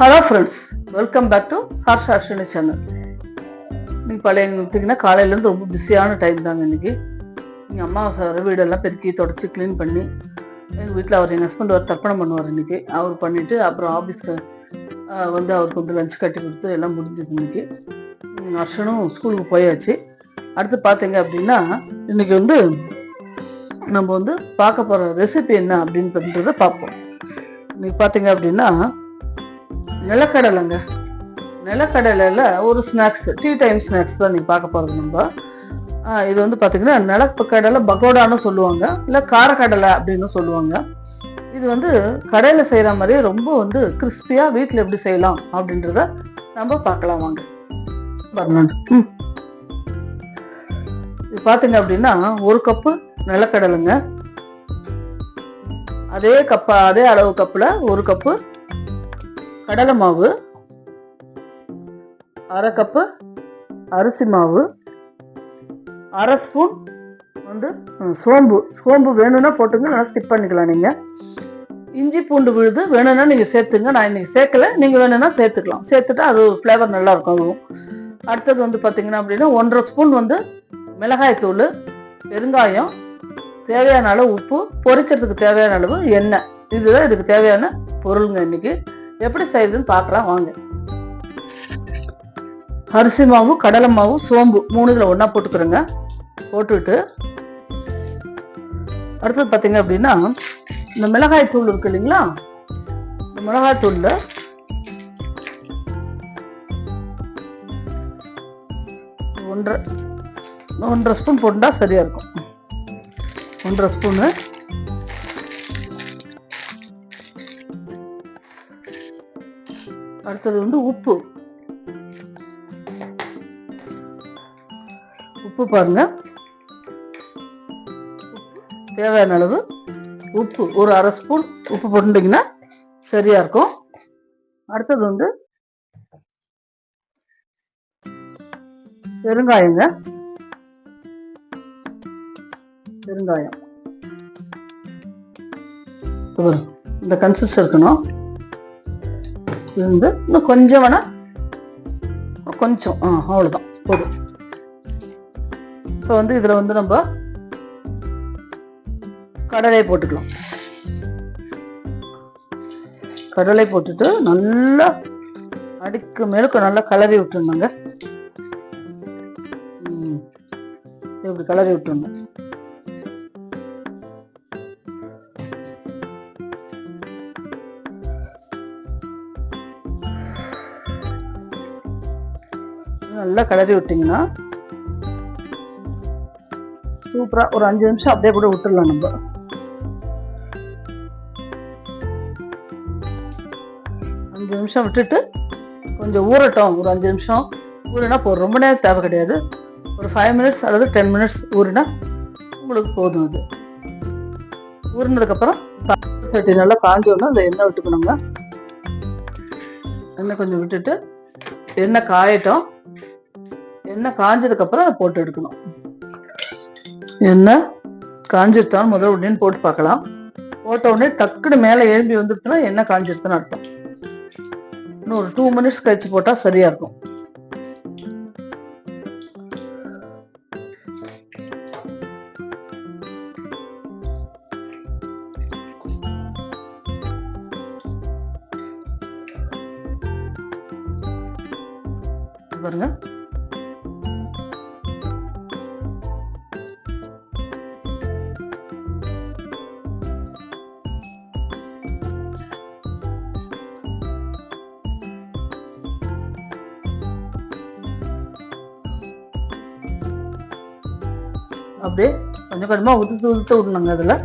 Hello friends welcome back to Harsh Harshini channel நீங்கள் பழைய பார்த்தீங்கன்னா காலையிலேருந்து ரொம்ப பிஸியான டைம் தாங்க இன்னைக்கு. எங்கள் அம்மா சார் வீடெல்லாம் பெருக்கி தொடச்சி க்ளீன் பண்ணி எங்கள் வீட்டில் அவர் எங்கள் ஹஸ்பண்ட் ஒரு தர்ப்பணம் பண்ணுவார் இன்றைக்கி அவர் பண்ணிவிட்டு அப்புறம் ஆஃபீஸில் வந்து அவருக்கு வந்து லஞ்ச் கட்டி கொடுத்து எல்லாம் முடிஞ்சது இன்னைக்கு. ஹர்ஷனும் ஸ்கூலுக்கு போயாச்சு. அடுத்து பார்த்தீங்க அப்படின்னா இன்றைக்கி வந்து நம்ம வந்து பார்க்க போகிற ரெசிபி என்ன அப்படின்றத பார்ப்போம். இன்றைக்கி பார்த்தீங்க அப்படின்னா நிலக்கடலைங்க. நிலக்கடலையில் ஒரு ஸ்நாக்ஸ் டீ டைம் ஸ்நாக்ஸ் தான் நீங்கள் பார்க்க போகிறது நம்ம. இது வந்து பார்த்தீங்கன்னா நிலக்கடலை பகோடான்னு சொல்லுவாங்க. இல்லை காரக்கடலை அப்படின்னு சொல்லுவாங்க. இது வந்து கடையில் செய்கிற மாதிரியே ரொம்ப வந்து கிறிஸ்பியாக வீட்டில் எப்படி செய்யலாம் அப்படின்றத நம்ம பார்க்கலாம் வாங்க. வரணும் ம். இது பார்த்தீங்க அப்படின்னா ஒரு கப்பு நிலக்கடலைங்க. அதே கப்பா அதே அளவு கப்பில் ஒரு கப்பு கடலை மாவு அரை கப்பு அரிசி மாவு அரை ஸ்பூன் வந்து சோம்பு. சோம்பு வேணும்னா போட்டுங்க நல்லா ஸ்டிப் பண்ணிக்கலாம் நீங்கள் இஞ்சி பூண்டு விழுது வேணும்னா நீங்கள் சேர்த்துங்க. நான் இன்னைக்கு சேர்க்கல. நீங்கள் வேணும்னா சேர்த்துக்கலாம். சேர்த்துட்டா அது ஃப்ளேவர் நல்லாயிருக்கும் அதுவும் அடுத்தது வந்து பார்த்தீங்கன்னா அப்படின்னா ஒன்றரை ஸ்பூன் வந்து மிளகாய்த்தூள் பெருங்காயம் தேவையான அளவு உப்பு பொரிக்கிறதுக்கு தேவையான அளவு எண்ணெய். இதுதான் இதுக்கு தேவையான பொருளுங்க இன்னைக்கு. எப்படி செய்யுதுன்னு பார்க்கலாம் வாங்க. அரிசி மாவு கடலை மாவு சோம்பு மூணு இதில் ஒன்றா போட்டுக்கிறோங்க. போட்டுட்டு அடுத்தது பார்த்தீங்க அப்படின்னா இந்த மிளகாய் தூள் இருக்கு இல்லைங்களா? இந்த மிளகாய் தூளில் ஒன்றரை ஒன்றரை ஸ்பூன் போட்டா சரியா இருக்கும். ஒன்றரை ஸ்பூனு அடுத்தது வந்து உப்பு. உப்பு பாருங்க. தேவையான அளவு உப்பு. ஒரு அரை ஸ்பூன் உப்பு போட்டுட்டீங்கன்னா சரியா இருக்கும். அடுத்தது வந்து பெருங்காயங்க. பெருங்காயம். இந்த கன்சிஸ்ட் இருக்கணும். வந்து இன்னும் கொஞ்சம் வேணா கொஞ்சம் ஆ அவ்வளோதான் போதும். இப்போ வந்து இதில் வந்து நம்ம கடலை போட்டுக்கலாம். கடலை போட்டுட்டு நல்லா அடிக்கு மேலுக்கு நல்லா கலரி விட்டுருந்தாங்க இப்படி கலரி விட்டுருந்தோம் நல்லா கிளறி விட்டிங்கன்னா சூப்பரா ஒரு அஞ்சு நிமிஷம் அப்படியே கூட விட்டுடலாம் நம்ம. அஞ்சு நிமிஷம் விட்டுட்டு கொஞ்சம் ஊறட்டும். ஒரு அஞ்சு நிமிஷம் ஊறினா போ ரொம்ப நேரம் தேவை கிடையாது. ஒரு ஃபைவ் மினிட்ஸ் அல்லது டென் மினிட்ஸ் ஊறினா உங்களுக்கு போதும் அது. ஊறினதுக்கப்புறம் சட்டி நல்லா காஞ்சோன்னா அந்த எண்ணெய் விட்டுக்கணுங்க. எண்ணெய் கொஞ்சம் விட்டுட்டு எண்ணெய் காயட்டும். எண்ணெய் காஞ்சதுக்கப்புறம் அதை போட்டு எடுக்கணும். எண்ணெய் காஞ்சிருத்தான்னு முதல்ல உடனே போட்டு பார்க்கலாம். போட்ட உடனே டக்குனு மேலே எழும்பி வந்துருச்சுன்னா எண்ணெய் காஞ்சிருத்துன்னு அர்த்தம். இன்னும் ஒரு டூ மினிட்ஸ் கழிச்சு போட்டால் சரியா இருக்கும். பாருங்க. அப்படியே கொஞ்சம் கொஞ்சமாக உதுத்து உதுத்து விடணுங்க அதில்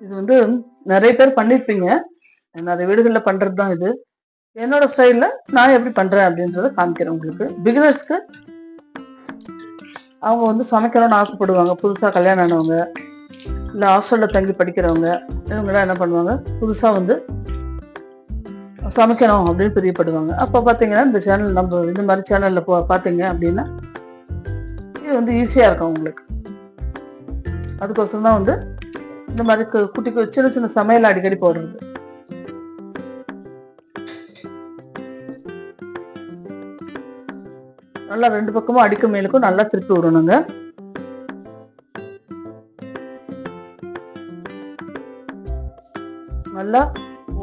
இது வந்து நிறைய பேர் பண்ணியிருப்பீங்க நிறைய வீடுகளில் பண்ணுறது தான் இது. என்னோட ஸ்டைலில் நான் எப்படி பண்ணுறேன் அப்படின்றத காமிக்கிறேன் உங்களுக்கு. பிகினர்ஸ்க்கு அவங்க வந்து சமைக்கணும்னு ஆசைப்படுவாங்க. புதுசாக கல்யாணம் ஆனவங்க இல்லை ஹாஸ்டலில் தங்கி படிக்கிறவங்க இவங்கெல்லாம் என்ன பண்ணுவாங்க? புதுசாக வந்து சமைக்கணும் அப்படின்னு பிரியப்படுவாங்க. அப்போ பார்த்தீங்கன்னா இந்த சேனல் நம்ம இந்த மாதிரி சேனலில் போ பார்த்தீங்க அப்படின்னா இது வந்து ஈஸியாக இருக்கும் உங்களுக்கு. அதுக்கோசரம் தான் வந்து இந்த மாதிரி குட்டிக்கு குட்டி சின்ன சின்ன சமையல் அடிக்கடி போடுறது. நல்லா ரெண்டு பக்கமும் அடிக்கும் மேலுக்கும் நல்லா திருப்பி விடணுங்க. நல்லா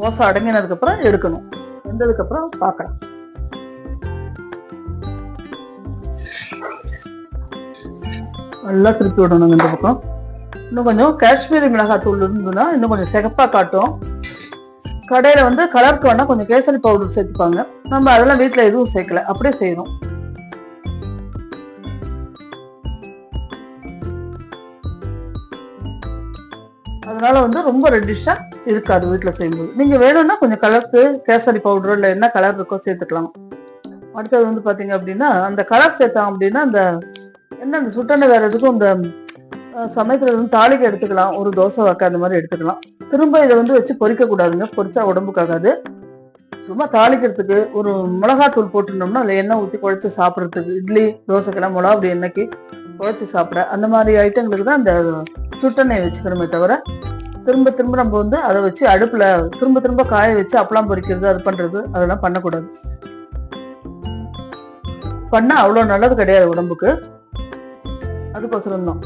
ஓசை அடங்கினதுக்கப்புறம் எடுக்கணும். வெந்ததுக்கப்புறம் பார்க்கலாம். நல்லா திருப்பி விடணுங்க இந்த பக்கம். இன்னும் கொஞ்சம் காஷ்மீரி மிளகாத்தூள் இருந்ததுன்னா இன்னும் கொஞ்சம் சிகப்பாக காட்டும். கடையில வந்து கலருக்கு வேணால் கொஞ்சம் கேசரி பவுடர் சேர்த்துப்பாங்க. நம்ம அதெல்லாம் வீட்டில் எதுவும் சேர்க்கல. அப்படியே செய்யணும். அதனால வந்து ரொம்ப ரெட்டிஷா இருக்காது வீட்டில் செய்யும்போது. நீங்க வேணும்னா கொஞ்சம் கலருக்கு கேசரி பவுடர் இல்லை என்ன கலர் இருக்கோ சேர்த்துக்கலாம். அடுத்தது வந்து பாத்தீங்க அப்படின்னா அந்த கலர் சேர்த்தோம் அப்படின்னா அந்த என்ன அந்த சுட்டனை வேற எதுக்கும் இந்த அஹ், சமைக்கிறது வந்து தாளிக்கு எடுத்துக்கலாம். ஒரு தோசை வாக்க அந்த மாதிரி எடுத்துக்கலாம். திரும்ப இதை வந்து வச்சு பொறிக்க கூடாதுங்க பொரிச்சா உடம்புக்காகாது சும்மா தாளிக்கிறதுக்கு ஒரு மிளகாத்தூள் போட்டுருந்தோம்னா அதில் எண்ணெய் ஊற்றி குழச்சி சாப்பிட்றதுக்கு இட்லி தோசைக்கெல்லாம் மிளகா அப்படி எண்ணெய்க்கு குழச்சி சாப்பிட அந்த மாதிரி ஐட்டங்களுக்கு தான் அந்த சுட்டெண்ணெய் வச்சுக்கணுமே தவிர திரும்ப திரும்ப நம்ம வந்து அதை வச்சு அடுப்புல திரும்ப திரும்ப காய வச்சு அப்பளம் பொரிக்கிறது அது பண்றது அதெல்லாம் பண்ணக்கூடாது. பண்ணா அவ்வளோ நல்லது கிடையாது உடம்புக்கு. அதுக்கோசரம் தான்.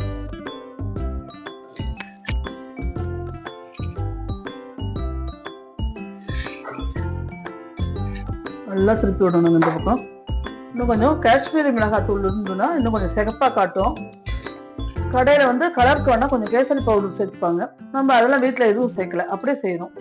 நல்லா திருப்பி விடணும் இந்த பக்கம். இன்னும் கொஞ்சம் காஷ்மீரி மிளகாத்தூள் இருந்ததுன்னா இன்னும் கொஞ்சம் சிகப்பாக காட்டும். கடையில் வந்து கலருக்கு வேணால் கொஞ்சம் கேசரி பவுடர் சேர்த்துப்பாங்க. நம்ம அதெல்லாம் வீட்டில் எதுவும் சேர்க்கல. அப்படியே செய்யணும்.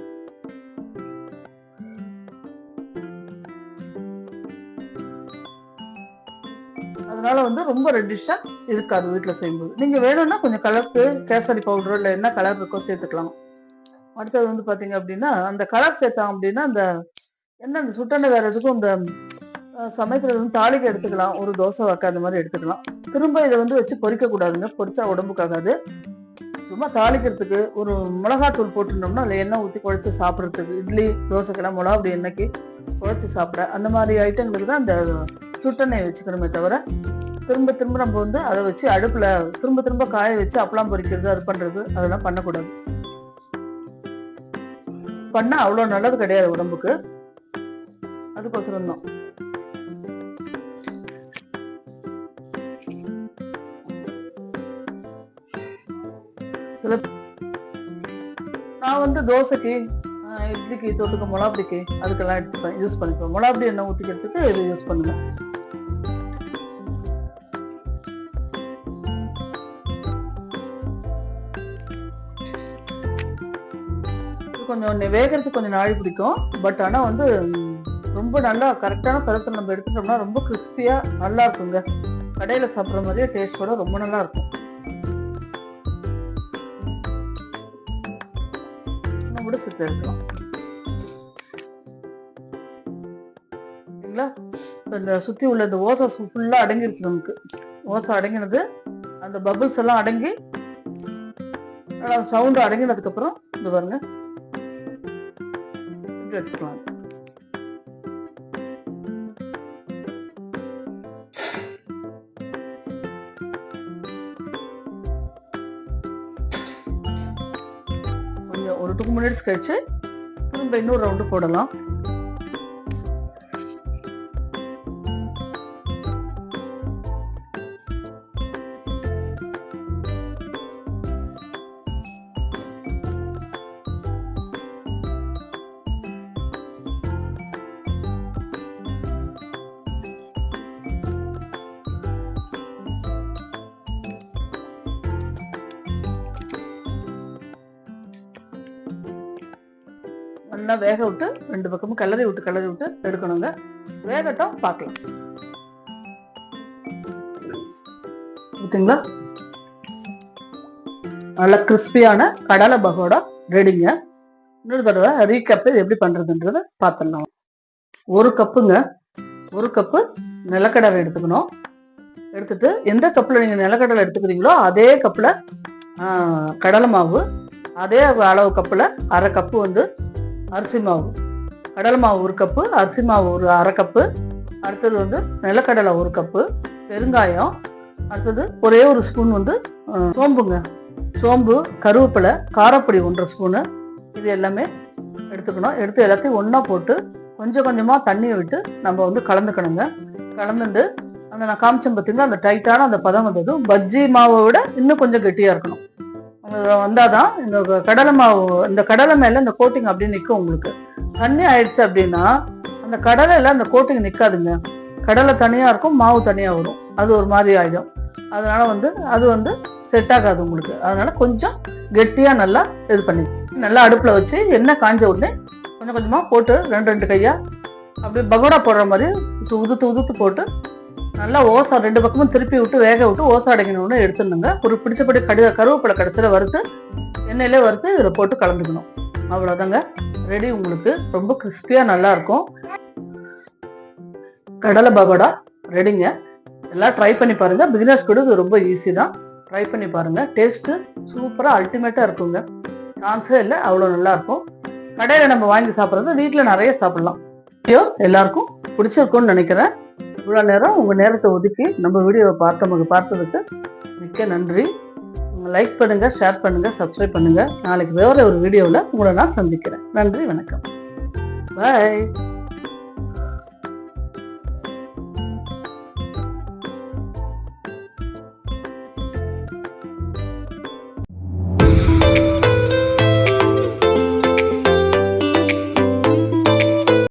அதனால வந்து ரொம்ப ரெட்டிஷா இருக்காது வீட்டில் செய்யும்போது. நீங்க வேணும்னா கொஞ்சம் கலருக்கு கேசரி பவுடர் இல்லை என்ன கலர் இருக்கோ சேர்த்துக்கலாம். அடுத்தது வந்து பாத்தீங்க அப்படின்னா அந்த கலர் சேர்த்தோம் அப்படின்னா அந்த என்ன அந்த சுட்டெண்ணெய் வேற எதுக்கும் இந்த அஹ், சமைக்கிறது வந்து தாளிக்கு எடுத்துக்கலாம். ஒரு தோசை வாக்க அந்த மாதிரி எடுத்துக்கலாம். திரும்ப இதை வந்து வச்சு பொறிக்கக்கூடாதுங்க கூடாதுங்க. பொரிச்சா உடம்புக்காகாது சும்மா தாளிக்கிறதுக்கு ஒரு மிளகாத்தூள் போட்டுருந்தோம்னா அதில் எண்ணெய் ஊற்றி குழச்சி சாப்பிட்றதுக்கு இட்லி தோசைக்கெல்லாம் மிளகா அப்படி எண்ணெய்க்கு குழச்சி சாப்பிட அந்த மாதிரி ஐட்டங்களுக்கு தான் அந்த சுட்டெண்ணெய் வச்சுக்கணுமே தவிர திரும்ப திரும்ப நம்ம வந்து அதை வச்சு அடுப்பில் திரும்ப திரும்ப காய வச்சு அப்பளம் பொரிக்கிறது அது பண்ணுறது அதெல்லாம் பண்ணக்கூடாது. பண்ணால் அவ்வளோ நல்லது கிடையாது உடம்புக்கு. அதுக்கோசரம் தான் சில நான் வந்து தோசைக்கு ஆஹ் இட்லிக்கு தொட்டுக்க முளாப்படிக்கு அதுக்கெல்லாம் எடுத்துப்பேன். யூஸ் பண்ணிப்பேன் முளாப்படி எண்ணெய் ஊற்றிக்கிறதுக்கு இது யூஸ் பண்ணுவேன். கொஞ்சம் வேகிறதுக்கு கொஞ்சம் நாழி பிடிக்கும். பட் ஆனா வந்து ரொம்ப நல்லா கரெக்டான பதத்தில் நம்ம எடுத்துட்டோம்னா ரொம்ப கிறிஸ்பியா நல்லா இருக்குங்க. கடையில சாப்பிட்ற மாதிரியே டேஸ்டோட ரொம்ப நல்லா இருக்கும். இன்னும் கூட சுத்த இருக்கலாம் சரிங்களா? இந்த சுத்தி உள்ள இந்த ஓசை ஃபுல்லா அடங்கிருச்சு நமக்கு. ஓசை அடங்கினது அந்த பபுள்ஸ் எல்லாம் அடங்கி சவுண்ட் அடங்கினதுக்கு அப்புறம் இந்த பாருங்க. எடுத்துக்கலாம். ஒரு டூ மினிட்ஸ் கழிச்சு திரும்ப இன்னொரு ரவுண்டு போடலாம். நல்லா வேக விட்டு ரெண்டு பக்கமும் கிளறி விட்டு கிளறி விட்டு எடுக்கணுங்க. வேகட்டும் பார்க்கலாம். ஓகேங்களா நல்லா கிறிஸ்பியான கடலை பகோடா ரெடிங்க இன்னொரு தடவை ரீகப் எப்படி பண்றதுன்றத பார்த்துடலாம். ஒரு கப்புங்க ஒரு கப்பு நிலக்கடலை எடுத்துக்கணும். எடுத்துட்டு எந்த கப்பில் நீங்கள் நிலக்கடலை எடுத்துக்கிறீங்களோ அதே கப்பில் ஆஹ், கடலை மாவு அதே அளவு கப்பில் அரை கப்பு வந்து அரிசி மாவு. கடலை மாவு ஒரு கப்பு அரிசி மாவு ஒரு அரை கப்பு. அடுத்தது வந்து நிலக்கடலை ஒரு கப்பு பெருங்காயம். அடுத்தது ஒரே ஒரு ஸ்பூன் வந்து சோம்புங்க. சோம்பு கருவேப்பிலை காரப்பொடி ஒன்றரை ஸ்பூனு. இது எல்லாமே எடுத்துக்கணும். எடுத்து எல்லாத்தையும் ஒன்றா போட்டு கொஞ்சம் கொஞ்சமாக தண்ணியை விட்டு நம்ம வந்து கலந்துக்கணுங்க. கலந்துட்டு அந்த நான் காமிச்சேன் பார்த்தீங்கன்னா அந்த டைட்டான அந்த பதம் வந்ததும் பஜ்ஜி மாவை விட இன்னும் கொஞ்சம் கெட்டியாக இருக்கணும். அது வந்தாதான் இந்த கடலை மாவு இந்த கடலை மேலே இந்த கோட்டிங் அப்படியே நிற்கும் உங்களுக்கு. தண்ணி ஆயிடுச்சு அப்படின்னா அந்த கடலையில் அந்த கோட்டிங் நிற்காதுங்க கடலை தனியாக இருக்கும் மாவு தனியாக வரும். அது ஒரு மாதிரி ஆயிடும். அதனால வந்து அது வந்து செட் ஆகாது உங்களுக்கு. அதனால கொஞ்சம் கெட்டியாக நல்லா இது பண்ணி நல்லா அடுப்பில் வச்சு எண்ணெய் காஞ்ச உடனே கொஞ்சம் கொஞ்சமாக போட்டு ரெண்டு ரெண்டு கையாக அப்படியே பகோடா போடுற மாதிரி உதுத்து உதுத்து போட்டு நல்லா ஓசா ரெண்டு பக்கமும் திருப்பி விட்டு வேக விட்டு ஓசா அடங்கின எடுத்துடணுங்க. ஒரு பிடிச்சபடி கடுக கருவேப்பிலை கடைசியில் வறுத்து எண்ணெயிலே வறுத்து இதில் போட்டு கலந்துக்கணும். அவ்வளோதாங்க ரெடி உங்களுக்கு. ரொம்ப கிறிஸ்பியாக நல்லாயிருக்கும். கடலை பகோடா ரெடிங்க எல்லாம் ட்ரை பண்ணி பாருங்க. பிகினர்ஸ் கூட இது ரொம்ப ஈஸி தான். ட்ரை பண்ணி பாருங்க. டேஸ்ட்டு சூப்பராக அல்டிமேட்டாக இருக்குங்க. சான்ஸே இல்லை. அவ்வளோ நல்லாயிருக்கும். கடையில் நம்ம வாங்கி சாப்பிட்றது வீட்டில் நிறைய சாப்பிட்லாம். ஐயோ எல்லாருக்கும் பிடிச்சிருக்கும்னு நினைக்கிறேன். இவ்வளோ நேரம் உங்கள் நேரத்தை ஒதுக்கி நம்ம வீடியோவை பார்த்தவங்க பார்த்ததுக்கு மிக்க நன்றி. லைக் பண்ணுங்கள் ஷேர் பண்ணுங்கள் சப்ஸ்கிரைப் பண்ணுங்கள் நாளைக்கு வேற ஒரு வீடியோவில் உங்களை நான் சந்திக்கிறேன். நன்றி வணக்கம். பாய்